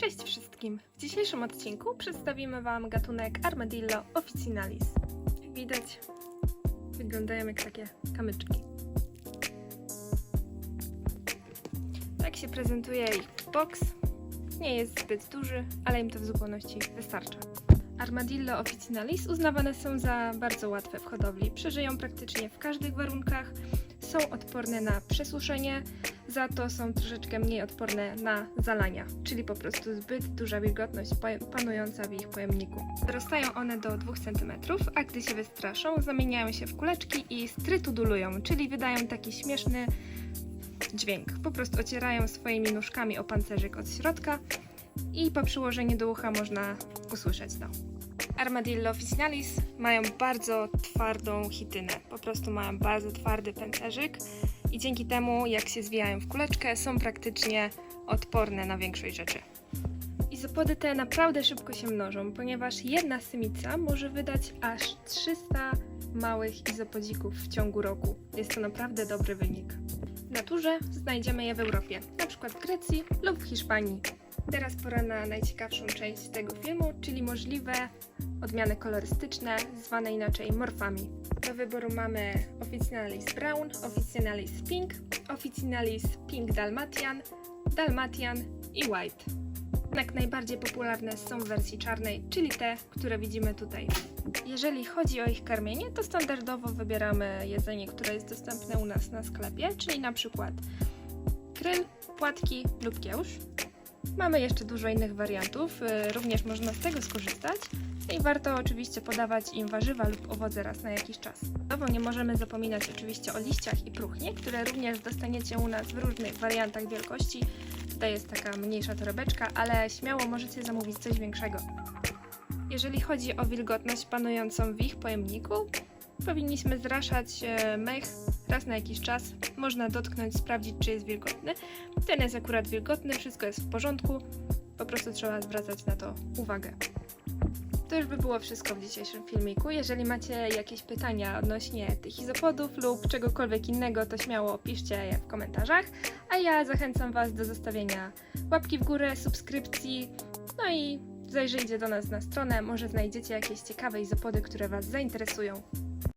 Cześć wszystkim! W dzisiejszym odcinku przedstawimy Wam gatunek Armadillo officinalis. Jak widać, wyglądają jak takie kamyczki. Tak się prezentuje ich box. Nie jest zbyt duży, ale im to w zupełności wystarcza. Armadillo officinalis uznawane są za bardzo łatwe w hodowli. Przeżyją praktycznie w każdych warunkach. Są odporne na przesuszenie, za to są troszeczkę mniej odporne na zalania, czyli po prostu zbyt duża wilgotność pa- panująca w ich pojemniku. Dorastają one do 2 cm, a gdy się wystraszą, zamieniają się w kuleczki i strytudulują, czyli wydają taki śmieszny dźwięk. Po prostu ocierają swoimi nóżkami o pancerzyk od środka i po przyłożeniu do ucha można usłyszeć to. Armadillo officinalis mają bardzo twardą chitynę, po prostu mają bardzo twardy pęcherzyk i dzięki temu, jak się zwijają w kuleczkę, są praktycznie odporne na większość rzeczy. Izopody te naprawdę szybko się mnożą, ponieważ jedna symica może wydać aż 300 małych izopodzików w ciągu roku. Jest to naprawdę dobry wynik. W naturze znajdziemy je w Europie, przykład w Grecji lub w Hiszpanii. Teraz pora na najciekawszą część tego filmu, czyli możliwe odmiany kolorystyczne, zwane inaczej morfami. Do wyboru mamy Officinalis Brown, Officinalis Pink, Officinalis Pink Dalmatian, Dalmatian i White. Jak najbardziej popularne są w wersji czarnej, czyli te, które widzimy tutaj. Jeżeli chodzi o ich karmienie, to standardowo wybieramy jedzenie, które jest dostępne u nas na sklepie, czyli na przykład kryl, płatki lub kiełsz. Mamy jeszcze dużo innych wariantów, y, również można z tego skorzystać. I warto oczywiście podawać im warzywa lub owoce raz na jakiś czas. Dodatkowo nie możemy zapominać oczywiście o liściach i próchnie, które również dostaniecie u nas w różnych wariantach wielkości. Tutaj jest taka mniejsza torebeczka, ale śmiało możecie zamówić coś większego. Jeżeli chodzi o wilgotność panującą w ich pojemniku, powinniśmy zraszać e, mech raz na jakiś czas. Można dotknąć, sprawdzić, czy jest wilgotny. Ten jest akurat wilgotny, wszystko jest w porządku. Po prostu trzeba zwracać na to uwagę. To już by było wszystko w dzisiejszym filmiku. Jeżeli macie jakieś pytania odnośnie tych izopodów lub czegokolwiek innego, to śmiało piszcie je w komentarzach. A ja zachęcam Was do zostawienia łapki w górę, subskrypcji, no i zajrzyjcie do nas na stronę, może znajdziecie jakieś ciekawe izopody, które Was zainteresują.